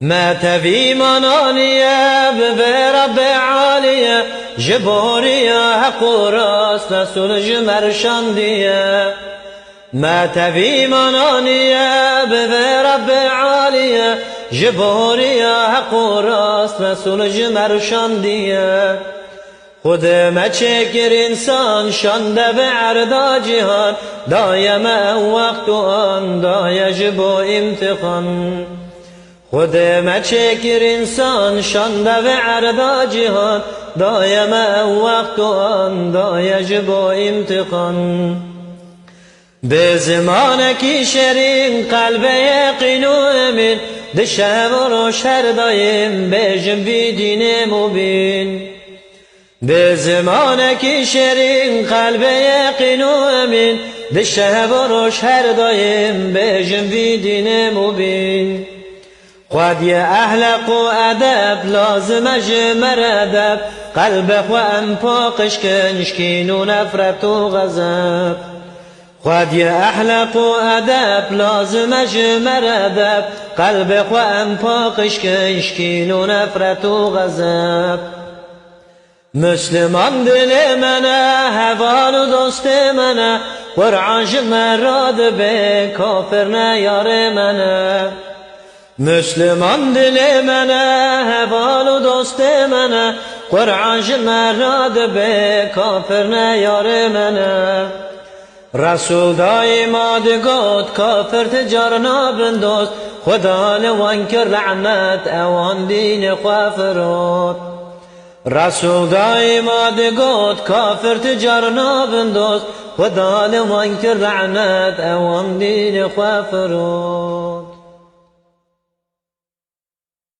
ما تفي منانية برب عالية جبورية حق راس رسول جمر شاندية ما تفي منانية برب عالية جبورية حق راس رسول جمر شاندية خود ما چکر انسان شانده به عرضا جهان دایم وقت آن دای جبو امتحان. خود ما چکر انسان شانده به عرضا جهان دایم وقت آن دای جبو امتحان. به زمان کی شرین قلب یقین و امین دشه و روش هر دایم بجم بی دین مبین. به زمان کی شیرین قلب یقین و امین دشه و روش هر دایم بجم وی دین مبین. خود یه اهلق و ادب لازم جمر ادب قلب خو ام پاقش کنشکین و نفرت و غضب. خود یه احلق و ادب لازم جمر ادب قلب خو ام پاقش کنشکین و نفرت و غضب. مسلمان دل منه هوان و دوست منه. قرآن مراد به کافر نه یار منه. مسلمان دل منه هوان و دوست منه قرآن مراد به کافر نه یار منه رسول دایماد گفت کافر تجار نابندوست خدا لوان کر لعنت اوان دین خوافرات رسول دایماد گفت کافر تجار نابندوست خدا لوان کر لعنت اوان دین خوافرات